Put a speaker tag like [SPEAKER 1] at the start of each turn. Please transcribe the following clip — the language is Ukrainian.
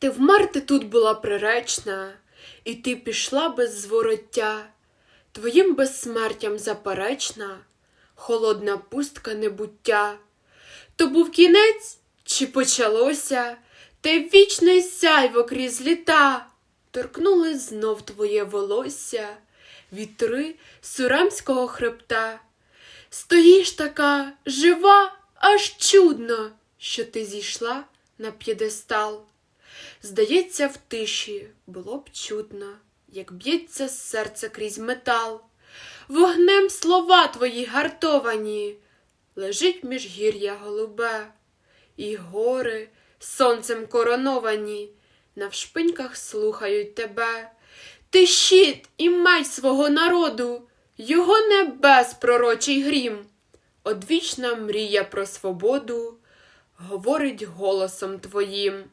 [SPEAKER 1] Ти вмерти тут була приречна, і ти пішла без звороття, твоїм безсмертям заперечна, холодна пустка небуття. То був кінець чи почалося, те вічне сяйво крізь літа, торкнули знов твоє волосся, вітри сурамського хребта. Стоїш така жива, аж чудно, що ти зійшла на п'єдестал. Здається, в тиші було б чутно, як б'ється серце крізь метал. Вогнем слова твої гартовані, лежить міжгір'я голубе, і гори сонцем короновані, навшпиньках слухають тебе. Ти щит і меч свого народу, його небес пророчий грім. Одвічна мрія про свободу говорить голосом твоїм.